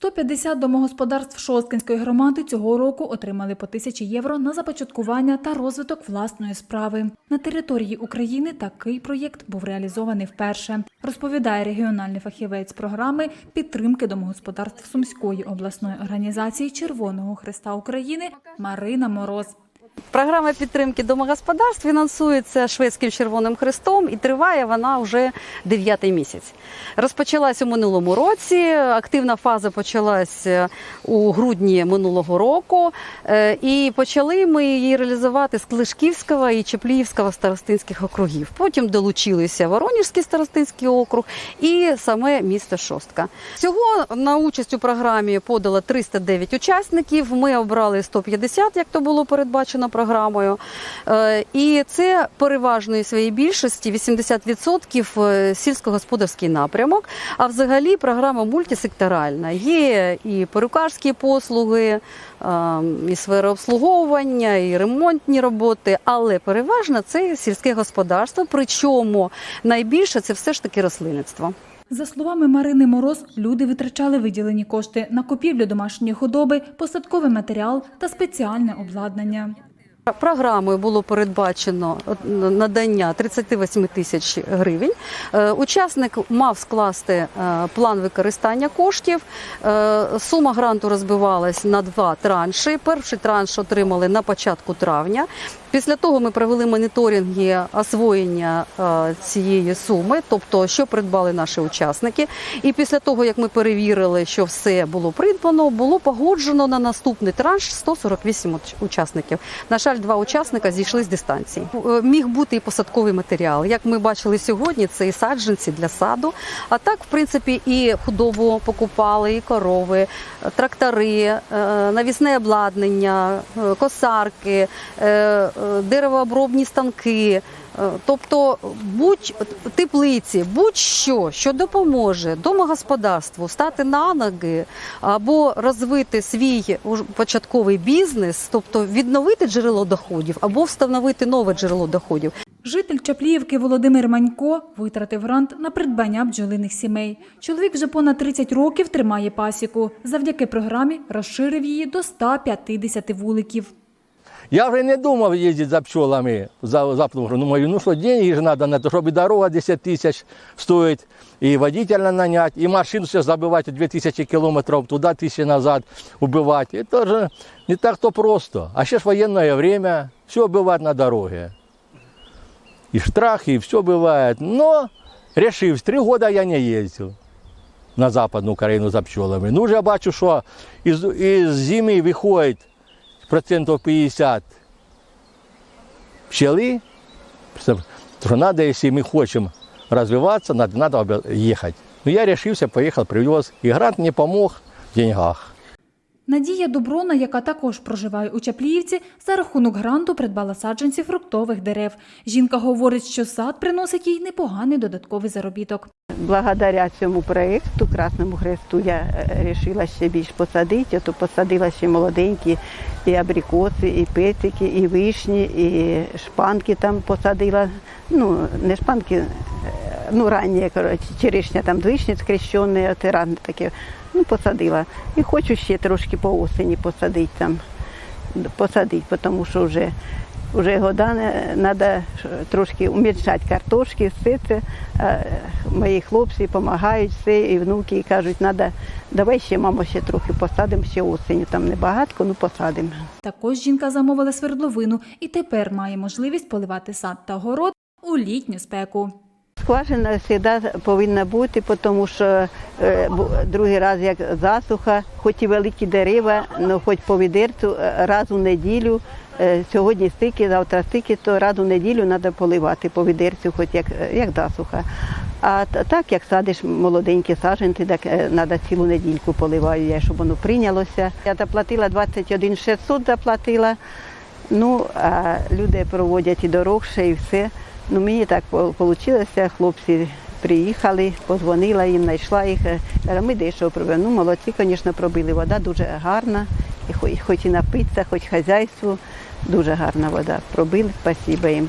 150 домогосподарств Шосткинської громади цього року отримали по тисячі євро на започаткування та розвиток власної справи. На території України такий проєкт був реалізований вперше, розповідає регіональний фахівець програми підтримки домогосподарств Сумської обласної організації Червоного Христа України Марина Мороз. Програма підтримки домогосподарств фінансується Шведським Червоним Хрестом і триває вона вже дев'ятий місяць. Розпочалась у минулому році. Активна фаза почалась е, у грудні минулого року. Е, І почали ми її реалізувати з Клишківського і Чепліївського старостинських округів. Потім долучилися Воронежський старостинський округ і саме місто Шостка. Всього на участь у програмі подало 309 учасників. Ми обрали 150, як то було передбачено програмою. Е, І це переважної своєї більшості 80% е, сільськогосподарський напрямок. А взагалі програма мультисекторальна. Є і перукарські послуги, е, і сфера обслуговування, і ремонтні роботи, але переважно це сільське господарство. Причому найбільше це все ж таки рослинництво. За словами Марини Мороз, люди витрачали виділені кошти на купівлю домашньої худоби, посадковий матеріал та спеціальне обладнання. Програмою було передбачено е, надання 38 тисяч гривень. Е, Учасник мав скласти е, план використання коштів. Е, Сума гранту розбивалась на два транші. Перший транш отримали на початку травня. Після того ми провели моніторинги освоєння е, цієї суми, тобто що придбали наші учасники. І після того, як ми перевірили, що все було придбано, було погоджено на наступний транш 148 учасників. На жаль, два учасника зійшли з дистанції. Е, Міг бути і посадковий матеріал. Як ми бачили сьогодні, це і саджанці для саду. А так, в принципі, і худобу покупали, і корови, е, трактори, е, навісне обладнання, косарки, деревообробні станки. Е, Тобто будь теплиці, будь-що, що допоможе домогосподарству стати на ноги або розвити свій початковий бізнес, тобто відновити джерело доходів або встановити нове джерело доходів. Житель Чапліївки Володимир Манько витратив грант на придбання бджолиних сімей. Чоловік вже понад 30 років тримає пасіку. Завдяки програмі розширив її до 150 вуликів. Я вже не думав їздити за пчелами за, за плугом. Ну, мою, ну що, деньги ж треба на те, щоб і дорога 10 тисяч стоїть, і водителя наняти, і машину все забивати 2000 кілометрів туди, тисячі назад убивати. Це ж не так то просто. А ще ж воєнне время, все буває на дороге. І штрафи, і все буває. Но решив, три роки я не їздив на Западну Україну за пчелами. Ну, вже бачу, що із, із зими виходить процентов 50 пчелы, что надо, если мы хотим развиваться, надо, надо ехать. Но я решился, поехал, привез. И грант мне помог в деньгах. Надія Доброна, яка також проживає у Чапліївці, за рахунок гранту придбала саджанці фруктових дерев. Жінка говорить, що сад приносить їй непоганий додатковий заробіток. Благодаря цьому проєкту Красному Хресту я вирішила ще більш посадити. То посадила ще молоденькі і абрикоси, і петики, і вишні, і шпанки там посадила. Ну, не шпанки, е, ну ранні, коротше, черешня там вишні скрещені, от рано таке. Ну, посадила. І хочу ще трошки по осені посадити там, посадити, тому що вже вже года треба трошки умільшати картошки, все це. Мої хлопці допомагають все, і внуки і кажуть, треба, давай ще, мамо, ще трохи посадимо, ще осінню. Там небагатко, ну посадимо. Також жінка замовила свердловину і тепер має можливість поливати сад та город у літню спеку. Скважина завжди повинна бути, тому що е, другий раз як засуха, хоч і великі дерева, але хоч по відерцю е, раз у неділю. е, Сьогодні стики, завтра стики, то раз у неділю треба поливати по відерцю, хоч як, як засуха. А так, як садиш молоденькі саджанці, так треба цілу недільку поливаю щоб воно прийнялося. Я заплатила 21 600 заплатила. Ну, а люди проводять і дорогше, і все. Ну, мені так вийшло, хлопці приїхали, подзвонила їм, знайшла їх. Ми дещо пробили. Ну, молодці, звісно, пробили. Вода дуже гарна, і хоч, і напитися, хоч хазяйству, дуже гарна вода. Пробили, спасибо їм.